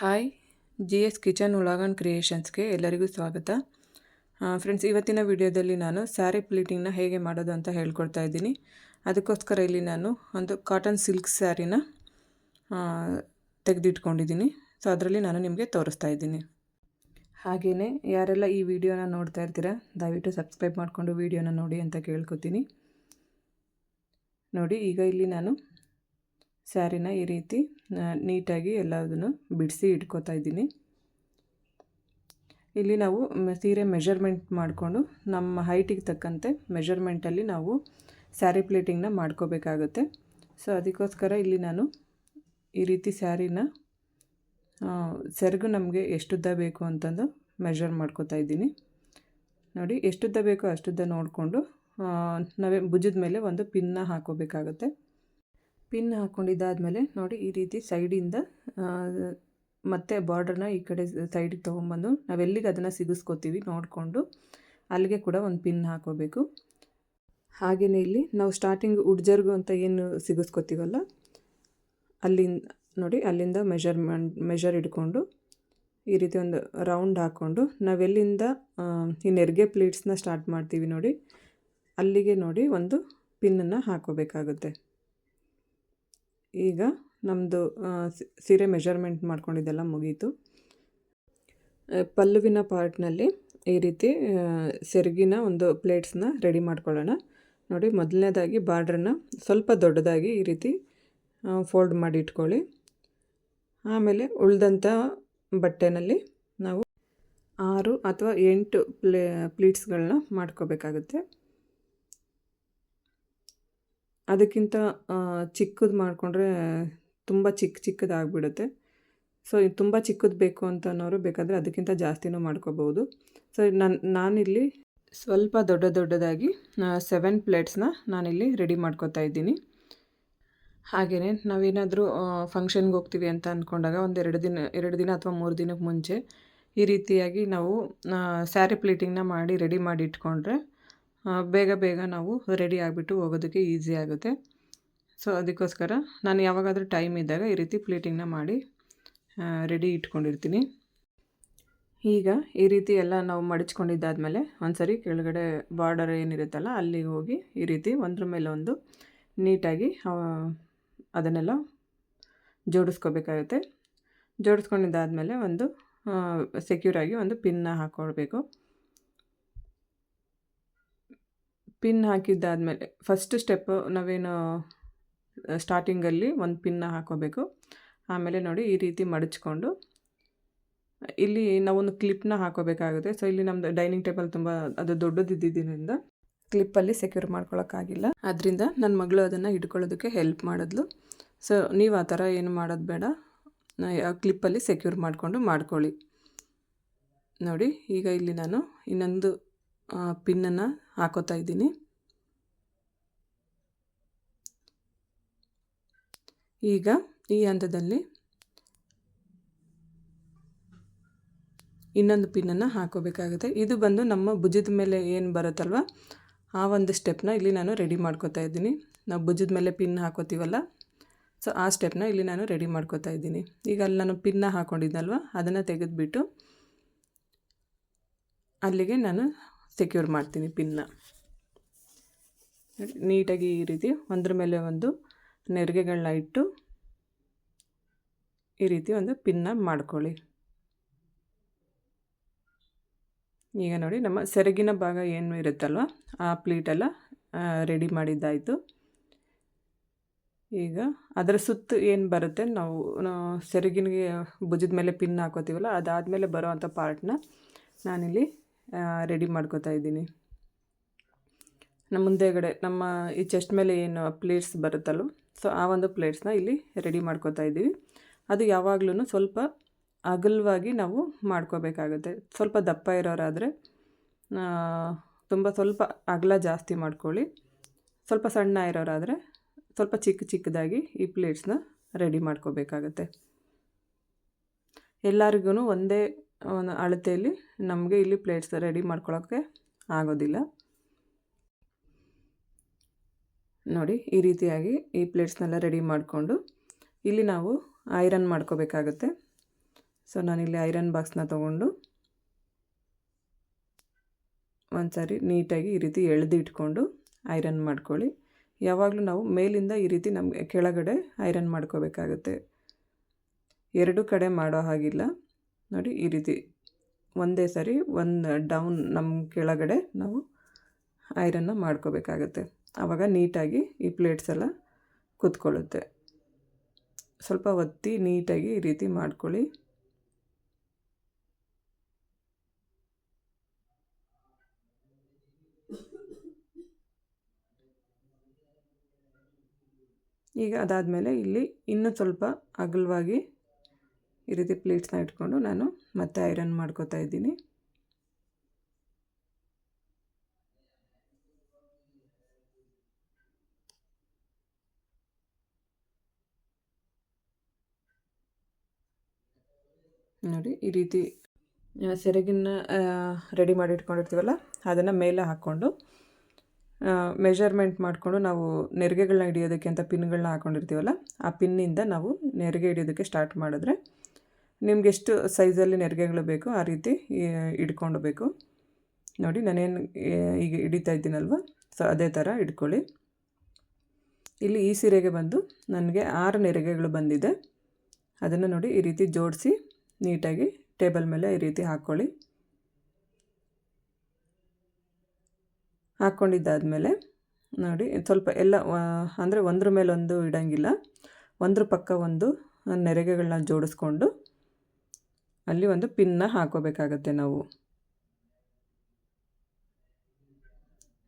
Hi G S kitchen ಉಳಾಗನ್ ಕ್ರಿಯೇಷನ್ಸ್ಗೆ ಎಲ್ಲರಿಗೂ ಸ್ವಾಗತ. ಫ್ರೆಂಡ್ಸ್ ಇವತ್ತಿನ ವಿಡಿಯೋದಲ್ಲಿ ನಾನು ಸ್ಯಾರಿ ಪ್ಲೀಟಿಂಗ್ನ ಹೇಗೆ ಮಾಡೋದು ಅಂತ ಹೇಳ್ಕೊಡ್ತಾ ಇದ್ದೀನಿ. ಅದಕ್ಕೋಸ್ಕರ ಇಲ್ಲಿ ನಾನು ಒಂದು ಕಾಟನ್ ಸಿಲ್ಕ್ ಸ್ಯಾರಿನ ತೆಗೆದಿಟ್ಕೊಂಡಿದ್ದೀನಿ. ಸೊ ಅದರಲ್ಲಿ ನಾನು ನಿಮಗೆ ತೋರಿಸ್ತಾ ಇದ್ದೀನಿ. ಹಾಗೆಯೇ ಯಾರೆಲ್ಲ ಈ ವಿಡಿಯೋನ ನೋಡ್ತಾ ಇರ್ತೀರಾ, ದಯವಿಟ್ಟು ಸಬ್ಸ್ಕ್ರೈಬ್ ಮಾಡಿಕೊಂಡು ವಿಡಿಯೋನ ನೋಡಿ ಅಂತ ಕೇಳ್ಕೊತೀನಿ. ನೋಡಿ, ಈಗ ಇಲ್ಲಿ ನಾನು ಸ್ಯಾರಿನ ಈ ರೀತಿ ನೀಟಾಗಿ ಎಲ್ಲದನ್ನು ಬಿಡಿಸಿ ಇಟ್ಕೋತಾ ಇದ್ದೀನಿ. ಇಲ್ಲಿ ನಾವು ಸೀರೆ ಮೆಷರ್ಮೆಂಟ್ ಮಾಡಿಕೊಂಡು ನಮ್ಮ ಹೈಟಿಗೆ ತಕ್ಕಂತೆ ಮೆಷರ್ಮೆಂಟಲ್ಲಿ ನಾವು ಸ್ಯಾರಿ ಪ್ಲೇಟಿಂಗ್ನ ಮಾಡ್ಕೋಬೇಕಾಗುತ್ತೆ. ಸೊ, ಅದಕ್ಕೋಸ್ಕರ ಇಲ್ಲಿ ನಾನು ಈ ರೀತಿ ಸ್ಯಾರಿನ ಸೆರಗು ನಮಗೆ ಎಷ್ಟುದ್ದ ಬೇಕು ಅಂತಂದು ಮೆಷರ್ ಮಾಡ್ಕೋತಾ ಇದ್ದೀನಿ. ನೋಡಿ, ಎಷ್ಟುದ್ದ ಬೇಕೋ ಅಷ್ಟುದ್ದ ನೋಡಿಕೊಂಡು ನಾವೇ ಭುಜದ ಮೇಲೆ ಒಂದು ಪಿನ್ನ ಹಾಕೋಬೇಕಾಗುತ್ತೆ. ಪಿನ್ ಹಾಕ್ಕೊಂಡಿದ್ದಾದಮೇಲೆ ನೋಡಿ ಈ ರೀತಿ ಸೈಡಿಂದ ಮತ್ತೆ ಬಾರ್ಡ್ರನ್ನ ಈ ಕಡೆ ಸೈಡಿಗೆ ತೊಗೊಂಬಂದು ನಾವೆಲ್ಲಿಗೆ ಅದನ್ನು ಸಿಗಿಸ್ಕೋತೀವಿ ನೋಡಿಕೊಂಡು ಅಲ್ಲಿಗೆ ಕೂಡ ಒಂದು ಪಿನ್ ಹಾಕೋಬೇಕು. ಹಾಗೆಯೇ ಇಲ್ಲಿ ನಾವು ಸ್ಟಾರ್ಟಿಂಗ್ ಉಡ್ಜರ್ಗು ಅಂತ ಏನು ಸಿಗಿಸ್ಕೋತೀವಲ್ಲ, ಅಲ್ಲಿಂದ ನೋಡಿ ಅಲ್ಲಿಂದ ಮೆಷರ್ಮೆಂಟ್ ಮೆಷರ್ ಇಟ್ಕೊಂಡು ಈ ರೀತಿ ಒಂದು ರೌಂಡ್ ಹಾಕ್ಕೊಂಡು ನಾವೆಲ್ಲಿಂದ ಈ ನೆರಿಗೆ ಪ್ಲೇಟ್ಸ್ನ ಸ್ಟಾರ್ಟ್ ಮಾಡ್ತೀವಿ ನೋಡಿ, ಅಲ್ಲಿಗೆ ನೋಡಿ ಒಂದು ಪಿನ್ನನ್ನು ಹಾಕೋಬೇಕಾಗುತ್ತೆ. ಈಗ ನಮ್ಮದು ಸೀರೆ ಮೆಷರ್ಮೆಂಟ್ ಮಾಡ್ಕೊಂಡಿದ್ದೆಲ್ಲ ಮುಗೀತು. ಪಲ್ಲುವಿನ ಪಾರ್ಟ್ನಲ್ಲಿ ಈ ರೀತಿ ಸೆರಗಿನ ಒಂದು ಪ್ಲೇಟ್ಸ್ನ ರೆಡಿ ಮಾಡ್ಕೊಳ್ಳೋಣ. ನೋಡಿ, ಮೊದಲನೇದಾಗಿ ಬಾರ್ಡ್ರನ್ನ ಸ್ವಲ್ಪ ದೊಡ್ಡದಾಗಿ ಈ ರೀತಿ ಫೋಲ್ಡ್ ಮಾಡಿ ಇಟ್ಕೊಳ್ಳಿ. ಆಮೇಲೆ ಉಳಿದಂಥ ಬಟ್ಟೆನಲ್ಲಿ ನಾವು ಆರು ಅಥವಾ ಎಂಟು ಪ್ಲೇ ಪ್ಲೀಟ್ಸ್ಗಳನ್ನ ಮಾಡ್ಕೋಬೇಕಾಗುತ್ತೆ. ಅದಕ್ಕಿಂತ ಚಿಕ್ಕದು ಮಾಡಿಕೊಂಡ್ರೆ ತುಂಬ ಚಿಕ್ಕ ಚಿಕ್ಕದಾಗ್ಬಿಡುತ್ತೆ. ಸೊ, ಇದು ತುಂಬ ಚಿಕ್ಕದು ಬೇಕು ಅಂತ ಅನ್ನೋರು ಬೇಕಾದರೆ ಅದಕ್ಕಿಂತ ಜಾಸ್ತಿನೂ ಮಾಡ್ಕೋಬೋದು. ಸೊ, ನಾನು, ನಾನಿಲ್ಲಿ ಸ್ವಲ್ಪ ದೊಡ್ಡ ದೊಡ್ಡದಾಗಿ ಸೆವೆನ್ ಪ್ಲೇಟ್ಸ್ನ ನಾನಿಲ್ಲಿ ರೆಡಿ ಮಾಡ್ಕೋತಾ ಇದ್ದೀನಿ. ಹಾಗೆಯೇ ನಾವೇನಾದರೂ ಫಂಕ್ಷನ್ಗೆ ಹೋಗ್ತೀವಿ ಅಂತ ಅಂದ್ಕೊಂಡಾಗ ಒಂದು ಎರಡು ದಿನ ಎರಡು ದಿನ ಅಥವಾ ಮೂರು ದಿನಕ್ಕೆ ಮುಂಚೆ ಈ ರೀತಿಯಾಗಿ ನಾವು ಸ್ಯಾರಿ ಪ್ಲೇಟಿಂಗ್ನ ಮಾಡಿ ರೆಡಿ ಮಾಡಿ ಇಟ್ಕೊಂಡ್ರೆ ಬೇಗ ಬೇಗ ನಾವು ರೆಡಿ ಆಗಿಬಿಟ್ಟು ಹೋಗೋದಕ್ಕೆ ಈಸಿ ಆಗುತ್ತೆ. ಸೊ ಅದಕ್ಕೋಸ್ಕರ ನಾನು ಯಾವಾಗಾದರೂ ಟೈಮ್ ಇದ್ದಾಗ ಈ ರೀತಿ ಪ್ಲೇಟಿಂಗ್ನ ಮಾಡಿ ರೆಡಿ ಇಟ್ಕೊಂಡಿರ್ತೀನಿ. ಈಗ ಈ ರೀತಿ ಎಲ್ಲ ನಾವು ಮಡಚ್ಕೊಂಡಿದ್ದಾದಮೇಲೆ ಒಂದು ಸರಿ ಕೆಳಗಡೆ ಬಾರ್ಡರ್ ಏನಿರುತ್ತಲ್ಲ ಅಲ್ಲಿಗೆ ಹೋಗಿ ಈ ರೀತಿ ಒಂದ್ರ ಮೇಲೆ ಒಂದು ನೀಟಾಗಿ ಅದನ್ನೆಲ್ಲ ಜೋಡಿಸ್ಕೋಬೇಕಾಗುತ್ತೆ. ಜೋಡಿಸ್ಕೊಂಡಿದ್ದಾದಮೇಲೆ ಒಂದು ಸೆಕ್ಯೂರಾಗಿ ಒಂದು ಪಿನ್ನ ಹಾಕ್ಕೊಳ್ಬೇಕು ಪಿನ್ ಹಾಕಿದ್ದಾದಮೇಲೆ ಫಸ್ಟ್ ಸ್ಟೆಪ್ಪು ನಾವೇನು ಸ್ಟಾರ್ಟಿಂಗಲ್ಲಿ ಒಂದು ಪಿನ್ನ ಹಾಕೋಬೇಕು. ಆಮೇಲೆ ನೋಡಿ ಈ ರೀತಿ ಮಡಚ್ಕೊಂಡು, ಇಲ್ಲಿ ನಾವೊಂದು ಕ್ಲಿಪ್ನ ಹಾಕೋಬೇಕಾಗುತ್ತೆ. ಸೊ ಇಲ್ಲಿ ನಮ್ಮದು ಡೈನಿಂಗ್ ಟೇಬಲ್ ತುಂಬ, ಅದು ದೊಡ್ಡದಿದ್ದರಿಂದ ಕ್ಲಿಪ್ಪಲ್ಲಿ ಸೆಕ್ಯೂರ್ ಮಾಡ್ಕೊಳ್ಳೋಕ್ಕಾಗಿಲ್ಲ ಅದರಿಂದ ನನ್ನ ಮಗಳು ಅದನ್ನು ಇಟ್ಕೊಳ್ಳೋದಕ್ಕೆ ಹೆಲ್ಪ್ ಮಾಡಿದ್ಲು. ಸೊ ನೀವು ಆ ಥರ ಏನು ಮಾಡೋದು ಬೇಡ. ಕ್ಲಿಪ್ಪಲ್ಲಿ ಸೆಕ್ಯೂರ್ ಮಾಡಿಕೊಂಡು ಮಾಡ್ಕೊಳ್ಳಿ. ನೋಡಿ, ಈಗ ಇಲ್ಲಿ ನಾನು ಇನ್ನೊಂದು ಪಿನ್ನನ್ನು ಹಾಕೋತಾ ಇದ್ದೀನಿ. ಈಗ ಈ ಹಂತದಲ್ಲಿ ಇನ್ನೊಂದು ಪಿನ್ನನ್ನು ಹಾಕೋಬೇಕಾಗುತ್ತೆ. ಇದು ಬಂದು ನಮ್ಮ ಭುಜದ ಮೇಲೆ ಏನು ಬರುತ್ತಲ್ವ? ಆ ಒಂದು ಸ್ಟೆಪ್ನ ಇಲ್ಲಿ ನಾನು ರೆಡಿ ಮಾಡ್ಕೋತಾ ಇದ್ದೀನಿ. ನಾವು ಭುಜದ ಮೇಲೆ ಪಿನ್ ಹಾಕೋತೀವಲ್ಲ? ಸೊ ಆ ಸ್ಟೆಪ್ನ ಇಲ್ಲಿ ನಾನು ರೆಡಿ ಮಾಡ್ಕೋತಾ ಇದ್ದೀನಿ. ಈಗ ಅಲ್ಲಿ ನಾನು ಪಿನ್ನ ಹಾಕ್ಕೊಂಡಿದ್ದಲ್ವ ಅದನ್ನು ತೆಗೆದುಬಿಟ್ಟು ಅಲ್ಲಿಗೆ ನಾನು ಸೆಕ್ಯೂರ್ ಮಾಡ್ತೀನಿ ಪಿನ್ನ ನೀಟಾಗಿ ಈ ರೀತಿ ಒಂದ್ರ ಮೇಲೆ ಒಂದು ನೆರಿಗೆಗಳನ್ನ ಇಟ್ಟು ಈ ರೀತಿ ಒಂದು ಪಿನ್ನ ಮಾಡ್ಕೊಳ್ಳಿ. ಈಗ ನೋಡಿ ನಮ್ಮ ಸೆರಗಿನ ಭಾಗ ಏನು ಇರುತ್ತಲ್ವ? ಆ ಪ್ಲೇಟೆಲ್ಲ ರೆಡಿ ಮಾಡಿದ್ದಾಯಿತು. ಈಗ ಅದರ ಸುತ್ತು ಏನು ಬರುತ್ತೆ? ನಾವು ಸೆರಗಿನಿಗೆ ಭುಜದ ಮೇಲೆ ಪಿನ್ ಹಾಕೋತೀವಲ್ಲ, ಅದಾದಮೇಲೆ ಬರೋ ಅಂಥ ಪಾರ್ಟ್ನ ನಾನಿಲ್ಲಿ ರೆಡಿ ಮಾಡ್ಕೋತಾ ಇದ್ದೀನಿ. ನಮ್ಮ ಮುಂದೆಗಡೆ, ನಮ್ಮ ಈ ಚೆಸ್ಟ್ ಮೇಲೆ ಏನು ಪ್ಲೇಟ್ಸ್ ಬರುತ್ತಲ್ಲೋ ಸೊ ಆ ಒಂದು ಪ್ಲೇಟ್ಸ್ನ ಇಲ್ಲಿ ರೆಡಿ ಮಾಡ್ಕೋತಾ ಇದ್ದೀವಿ. ಅದು ಯಾವಾಗಲೂ ಸ್ವಲ್ಪ ಅಗಲವಾಗಿ ನಾವು ಮಾಡ್ಕೋಬೇಕಾಗುತ್ತೆ. ಸ್ವಲ್ಪ ದಪ್ಪ ಇರೋರಾದರೆ ತುಂಬ ಸ್ವಲ್ಪ ಅಗಲ ಜಾಸ್ತಿ ಮಾಡ್ಕೊಳ್ಳಿ. ಸ್ವಲ್ಪ ಸಣ್ಣ ಇರೋರಾದರೆ, ಸ್ವಲ್ಪ ಚಿಕ್ಕ ಚಿಕ್ಕದಾಗಿ ಈ ಪ್ಲೇಟ್ಸ್ನ ರೆಡಿ ಮಾಡ್ಕೋಬೇಕಾಗತ್ತೆ. ಎಲ್ಲರಿಗೂ ಒಂದೇ ಒಂದು ಅಳತೆಯಲ್ಲಿ ನಮಗೆ ಇಲ್ಲಿ ಪ್ಲೇಟ್ಸ್ ರೆಡಿ ಮಾಡ್ಕೊಳ್ಳೋಕ್ಕೆ ಆಗೋದಿಲ್ಲ. ನೋಡಿ, ಈ ರೀತಿಯಾಗಿ ಈ ಪ್ಲೇಟ್ಸ್ನೆಲ್ಲ ರೆಡಿ ಮಾಡಿಕೊಂಡು ಇಲ್ಲಿ ನಾವು ಐರನ್ ಮಾಡ್ಕೋಬೇಕಾಗತ್ತೆ. ಸೊ ನಾನಿಲ್ಲಿ ಐರನ್ ಬಾಕ್ಸ್ನ ತೊಗೊಂಡು ಒಂದು ಸಾರಿ ನೀಟಾಗಿ ಈ ರೀತಿ ಎಳೆದು ಇಟ್ಕೊಂಡು ಐರನ್ ಮಾಡ್ಕೊಳ್ಳಿ. ಯಾವಾಗಲೂ ನಾವು ಮೇಲಿಂದ ಈ ರೀತಿ ನಮಗೆ ಕೆಳಗಡೆ ಐರನ್ ಮಾಡ್ಕೋಬೇಕಾಗತ್ತೆ. ಎರಡು ಕಡೆ ಮಾಡೋ ಹಾಗಿಲ್ಲ. ನೋಡಿ ಈ ರೀತಿ ಒಂದೇ ಸರಿ ಒಂದು ಡೌನ್ ನಮ್ಮ ಕೆಳಗಡೆ ನಾವು ಐರನ್ನ ಮಾಡ್ಕೋಬೇಕಾಗತ್ತೆ. ಆವಾಗ ನೀಟಾಗಿ ಈ ಪ್ಲೇಟ್ಸ್ ಎಲ್ಲ ಕೂತ್ಕೊಳ್ಳುತ್ತೆ. ಸ್ವಲ್ಪ ಒತ್ತಿ ನೀಟಾಗಿ ಈ ರೀತಿ ಮಾಡ್ಕೊಳ್ಳಿ. ಈಗ ಅದಾದಮೇಲೆ ಇಲ್ಲಿ ಇನ್ನೂ ಸ್ವಲ್ಪ ಅಗಲವಾಗಿ ಈ ರೀತಿ ಪ್ಲೇಟ್ಸ್ನ ಇಟ್ಕೊಂಡು ನಾನು ಮತ್ತೆ ಐರನ್ ಮಾಡ್ಕೋತಾ ಇದ್ದೀನಿ. ನೋಡಿ ಈ ರೀತಿ ಸೆರಗಿನ ರೆಡಿ ಮಾಡಿ ಇಟ್ಕೊಂಡಿರ್ತೀವಲ್ಲ, ಅದನ್ನು ಮೇಲೆ ಹಾಕ್ಕೊಂಡು ಮೆಷರ್ಮೆಂಟ್ ಮಾಡಿಕೊಂಡು ನಾವು ನೆರಿಗೆಗಳನ್ನ ಹಿಡಿಯೋದಕ್ಕೆ ಅಂತ ಪಿನ್ಗಳನ್ನ ಹಾಕ್ಕೊಂಡಿರ್ತೀವಲ್ಲ ಆ ಪಿನ್ನಿಂದ ನಾವು ನೆರಿಗೆ ಹಿಡಿಯೋದಕ್ಕೆ ಸ್ಟಾರ್ಟ್ ಮಾಡಿದ್ರೆ ನಿಮ್ಗೆ ಎಷ್ಟು ಸೈಜಲ್ಲಿ ನೆರಿಗೆಗಳು ಬೇಕು ಆ ರೀತಿ ಇಡ್ಕೊಳ್ಬೇಕು ನೋಡಿ, ನಾನೇನು ಈಗ ಹಿಡಿತಾ ಇದ್ದೀನಲ್ವ? ಸೊ, ಅದೇ ಥರ ಇಟ್ಕೊಳ್ಳಿ ಇಲ್ಲಿ ಈ ಸೀರೆಗೆ ಬಂದು ನನಗೆ ಆರು ನೆರಿಗೆಗಳು ಬಂದಿದೆ. ಅದನ್ನು ನೋಡಿ ಈ ರೀತಿ ಜೋಡಿಸಿ ನೀಟಾಗಿ ಟೇಬಲ್ ಮೇಲೆ ಈ ರೀತಿ ಹಾಕ್ಕೊಳ್ಳಿ ಹಾಕ್ಕೊಂಡಿದ್ದಾದಮೇಲೆ ನೋಡಿ, ಸ್ವಲ್ಪ ಎಲ್ಲ ಅಂದರೆ ಒಂದ್ರ ಮೇಲೆ ಒಂದು ಇಡೋಂಗಿಲ್ಲ. ಒಂದ್ರ ಪಕ್ಕ ಒಂದು ನೆರಿಗೆಗಳನ್ನ ಜೋಡಿಸ್ಕೊಂಡು ಅಲ್ಲಿ ಒಂದು ಪಿನ್ನ ಹಾಕೋಬೇಕಾಗತ್ತೆ ನಾವು.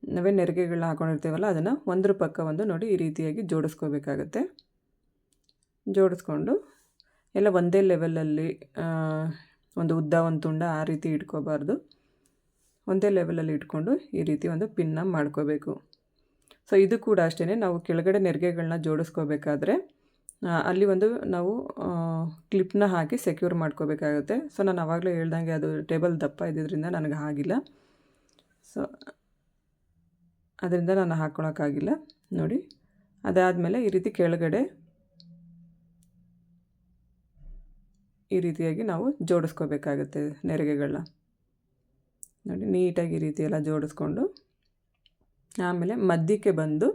ನಾವೇ ನೆರಿಗೆಗಳನ್ನ ಹಾಕೊಂಡಿರ್ತೀವಲ್ಲ, ಅದನ್ನು ಒಂದ್ರ ಪಕ್ಕ ಒಂದು ನೋಡಿ ಈ ರೀತಿಯಾಗಿ ಜೋಡಿಸ್ಕೋಬೇಕಾಗತ್ತೆ. ಜೋಡಿಸ್ಕೊಂಡು ಎಲ್ಲ ಒಂದೇ ಲೆವೆಲಲ್ಲಿ ಒಂದು ಉದ್ದ, ಒಂದು ತುಂಡ ಆ ರೀತಿ ಇಟ್ಕೋಬಾರ್ದು. ಒಂದೇ ಲೆವೆಲಲ್ಲಿ ಇಟ್ಕೊಂಡು ಈ ರೀತಿ ಒಂದು ಪಿನ್ನ ಮಾಡ್ಕೋಬೇಕು. ಸೊ ಇದು ಕೂಡ ಅಷ್ಟೇ ನಾವು ಕೆಳಗಡೆ ನೆರಿಗೆಗಳನ್ನ ಜೋಡಿಸ್ಕೋಬೇಕಾದ್ರೆ ಅಲ್ಲಿ ಒಂದು ನಾವು ಕ್ಲಿಪ್ನ ಹಾಕಿ ಸೆಕ್ಯೂರ್ ಮಾಡ್ಕೋಬೇಕಾಗುತ್ತೆ. ಸೊ, ನಾನು ಆವಾಗಲೇ ಹೇಳ್ದಂಗೆ ಅದು ಟೇಬಲ್ ದಪ್ಪ ಇದ್ದಿದ್ದರಿಂದ ನನಗೆ ಆಗಿಲ್ಲ. ಸೊ, ಅದರಿಂದ ನಾನು ಹಾಕ್ಕೊಳಕ್ಕಾಗಿಲ್ಲ ನೋಡಿ, ಅದಾದಮೇಲೆ ಈ ರೀತಿ ಕೆಳಗಡೆ ಈ ರೀತಿಯಾಗಿ ನಾವು ಜೋಡಿಸ್ಕೋಬೇಕಾಗುತ್ತೆ ನೆರಿಗೆಗಳನ್ನ. ನೋಡಿ, ನೀಟಾಗಿ ಈ ರೀತಿ ಎಲ್ಲ ಜೋಡಿಸ್ಕೊಂಡು, ಆಮೇಲೆ ಮಧ್ಯಕ್ಕೆ ಬಂದು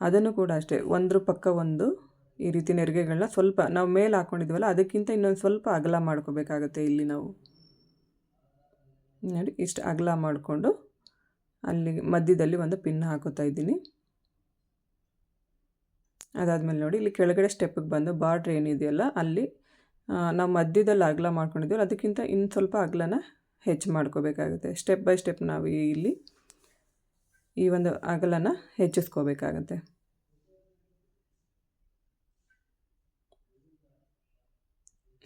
ಅದನ್ನು ಕೂಡ ಅಷ್ಟೇ, ಒಂದ್ರ ಪಕ್ಕ ಒಂದು ಈ ರೀತಿ ನೆರಿಗೆಗಳನ್ನ ಸ್ವಲ್ಪ ನಾವು ಮೇಲೆ ಹಾಕ್ಕೊಂಡಿದ್ವಲ್ಲ ಅದಕ್ಕಿಂತ ಇನ್ನೊಂದು ಸ್ವಲ್ಪ ಅಗಲ ಮಾಡ್ಕೋಬೇಕಾಗತ್ತೆ ಇಲ್ಲಿ ನಾವು. ನೋಡಿ, ಇಷ್ಟು ಅಗಲ ಮಾಡಿಕೊಂಡು ಅಲ್ಲಿ ಮಧ್ಯದಲ್ಲಿ ಒಂದು ಪಿನ್ ಹಾಕೋತಾ ಇದ್ದೀನಿ. ಅದಾದಮೇಲೆ ನೋಡಿ, ಇಲ್ಲಿ ಕೆಳಗಡೆ ಸ್ಟೆಪ್ಪಿಗೆ ಬಂದು ಬಾರ್ಡ್ರ್ ಏನಿದೆಯಲ್ಲ ಅಲ್ಲಿ ನಾವು ಮಧ್ಯದಲ್ಲಿ ಅಗಲ ಮಾಡ್ಕೊಂಡಿದ್ದೀವಲ್ಲ ಅದಕ್ಕಿಂತ ಇನ್ನು ಸ್ವಲ್ಪ ಅಗಲನ ಹೆಚ್ಚು ಮಾಡ್ಕೋಬೇಕಾಗುತ್ತೆ. ಸ್ಟೆಪ್ ಬೈ ಸ್ಟೆಪ್ ನಾವು ಇಲ್ಲಿ ಈ ಒಂದು ಅಗಲನ ಹೆಚ್ಚಿಸ್ಕೋಬೇಕಾಗತ್ತೆ.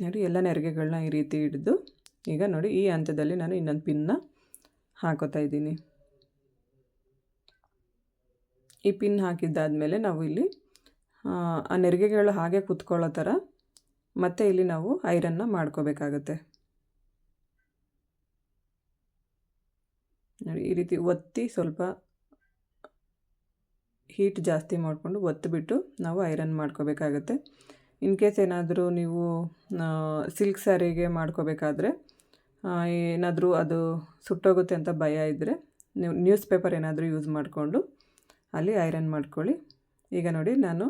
ನೋಡಿ, ಎಲ್ಲ ನೆರಿಗೆಗಳನ್ನ ಈ ರೀತಿ ಹಿಡಿದು, ಈಗ ನೋಡಿ ಈ ಹಂತದಲ್ಲಿ ನಾನು ಇನ್ನೊಂದು ಪಿನ್ನ ಹಾಕೋತಾ ಇದ್ದೀನಿ. ಈ ಪಿನ್ ಹಾಕಿದ್ದಾದಮೇಲೆ ನಾವು ಇಲ್ಲಿ, ಆ ನೆರಿಗೆಗಳು ಹಾಗೆ ಕುತ್ಕೊಳ್ಳೋ ಥರ ಮತ್ತೆ ಇಲ್ಲಿ ನಾವು ಐರನ್ನ ಮಾಡ್ಕೋಬೇಕಾಗತ್ತೆ. ನೋಡಿ, ಈ ರೀತಿ ಒತ್ತಿ ಸ್ವಲ್ಪ ಹೀಟ್ ಜಾಸ್ತಿ ಮಾಡಿಕೊಂಡು ಒತ್ತಿಬಿಟ್ಟು ನಾವು ಐರನ್ ಮಾಡ್ಕೋಬೇಕಾಗತ್ತೆ. ಇನ್ ಕೇಸ್ ಏನಾದರೂ ನೀವು ಸಿಲ್ಕ್ ಸ್ಯಾರಿಗೆ ಮಾಡ್ಕೋಬೇಕಾದ್ರೆ ಏನಾದರೂ ಅದು ಸುಟ್ಟೋಗುತ್ತೆ ಅಂತ ಭಯ ಇದ್ದರೆ ನೀವು ನ್ಯೂಸ್ ಪೇಪರ್ ಏನಾದರೂ ಯೂಸ್ ಮಾಡಿಕೊಂಡು ಅಲ್ಲಿ ಐರನ್ ಮಾಡ್ಕೊಳ್ಳಿ. ಈಗ ನೋಡಿ ನಾನು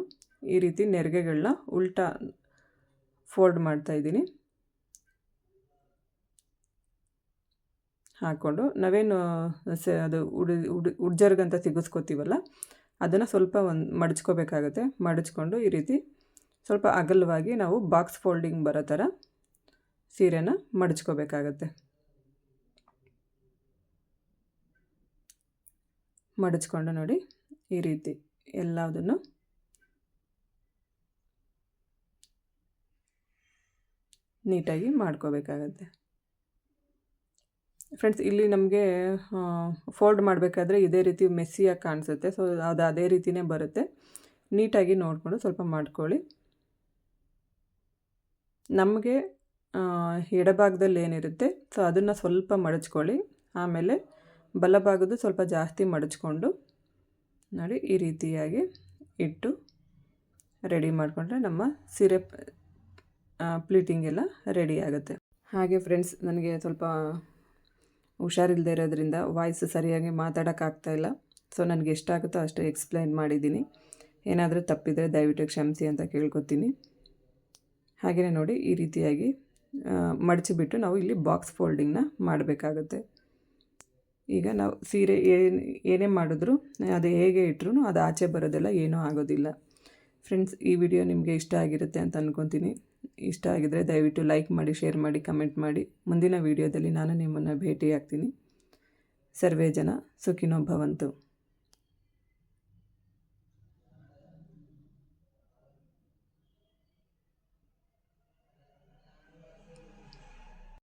ಈ ರೀತಿ ನೆರಿಗೆಗಳನ್ನ ಉಲ್ಟಾ ಫೋಲ್ಡ್ ಮಾಡ್ತಾಯಿದ್ದೀನಿ ಹಾಕ್ಕೊಂಡು ನಾವೇನು ಸ, ಅದು ಉಡಿ ಉಡಿ ಉಡ್ಜರ್ಗಂತ ಸಿಗಿಸ್ಕೋತೀವಲ್ಲ, ಅದನ್ನು ಸ್ವಲ್ಪ ಒಂದು ಮಡಚ್ಕೋಬೇಕಾಗತ್ತೆ. ಮಡಚ್ಕೊಂಡು ಈ ರೀತಿ ಸ್ವಲ್ಪ ಅಗಲವಾಗಿ ನಾವು ಬಾಕ್ಸ್ ಫೋಲ್ಡಿಂಗ್ ಬರೋ ಥರ ಸೀರೆನ ಮಡಚ್ಕೋಬೇಕಾಗತ್ತೆ. ಮಡಚ್ಕೊಂಡು ನೋಡಿ ಈ ರೀತಿ ಎಲ್ಲದನ್ನು ನೀಟಾಗಿ ಮಾಡ್ಕೋಬೇಕಾಗತ್ತೆ. ಫ್ರೆಂಡ್ಸ್ ಇಲ್ಲಿ ನಮಗೆ ಫೋಲ್ಡ್ ಮಾಡಬೇಕಾದ್ರೆ ಇದೇ ರೀತಿ ಮೆಸ್ಸಿಯಾಗಿ ಕಾಣಿಸುತ್ತೆ. ಸೊ ಅದು ಅದೇ ರೀತಿಯೇ ಬರುತ್ತೆ. ನೀಟಾಗಿ ನೋಡಿಕೊಂಡು ಸ್ವಲ್ಪ ಮಾಡ್ಕೊಳ್ಳಿ. ನಮಗೆ ಎಡಭಾಗದಲ್ಲಿ ಏನಿರುತ್ತೆ ಸೊ ಅದನ್ನು ಸ್ವಲ್ಪ ಮಡಚ್ಕೊಳ್ಳಿ. ಆಮೇಲೆ ಬಲಭಾಗದ್ದು ಸ್ವಲ್ಪ ಜಾಸ್ತಿ ಮಡಚ್ಕೊಂಡು ನೋಡಿ ಈ ರೀತಿಯಾಗಿ ಇಟ್ಟು ರೆಡಿ ಮಾಡಿಕೊಂಡ್ರೆ ನಮ್ಮ ಸೀರೆ ಪ್ಲೀಟಿಂಗ್ ಎಲ್ಲ ರೆಡಿ ಆಗುತ್ತೆ. ಹಾಗೆ ಫ್ರೆಂಡ್ಸ್ ನನಗೆ ಸ್ವಲ್ಪ ಹುಷಾರಿಲ್ಲದೆ ಇರೋದ್ರಿಂದ ವಾಯ್ಸ್ ಸರಿಯಾಗಿ ಮಾತಾಡೋಕ್ಕಾಗ್ತಾ ಇಲ್ಲ. ಸೊ ನನಗೆ ಎಷ್ಟಾಗುತ್ತೋ ಅಷ್ಟೇ ಎಕ್ಸ್ಪ್ಲೈನ್ ಮಾಡಿದ್ದೀನಿ. ಏನಾದರೂ ತಪ್ಪಿದರೆ ದಯವಿಟ್ಟು ಕ್ಷಮಿಸಿ ಅಂತ ಕೇಳ್ಕೊತೀನಿ. ಹಾಗೆಯೇ ನೋಡಿ ಈ ರೀತಿಯಾಗಿ ಮಡಚಿಬಿಟ್ಟು ನಾವು ಇಲ್ಲಿ ಬಾಕ್ಸ್ ಫೋಲ್ಡಿಂಗ್ನ ಮಾಡಬೇಕಾಗುತ್ತೆ. ಈಗ ನಾವು ಸೀರೆ ಏನು, ಏನೇ ಮಾಡಿದ್ರೂ, ಅದು ಹೇಗೆ ಇಟ್ಟರು ಅದು ಆಚೆ ಬರೋದೆಲ್ಲ ಏನೂ ಆಗೋದಿಲ್ಲ. ಫ್ರೆಂಡ್ಸ್, ಈ ವಿಡಿಯೋ ನಿಮಗೆ ಇಷ್ಟ ಆಗಿರುತ್ತೆ ಅಂತ ಅಂದ್ಕೊತೀನಿ ಇಷ್ಟ ಆಗಿದರೆ ದಯವಿಟ್ಟು ಲೈಕ್ ಮಾಡಿ, ಶೇರ್ ಮಾಡಿ, ಕಮೆಂಟ್ ಮಾಡಿ. ಮುಂದಿನ ವಿಡಿಯೋದಲ್ಲಿ ನಾನು ನಿಮ್ಮನ್ನು ಭೇಟಿಯಾಗ್ತೀನಿ. ಸರ್ವೇ ಜನ ಸುಖಿನೋ ಭವಂತು.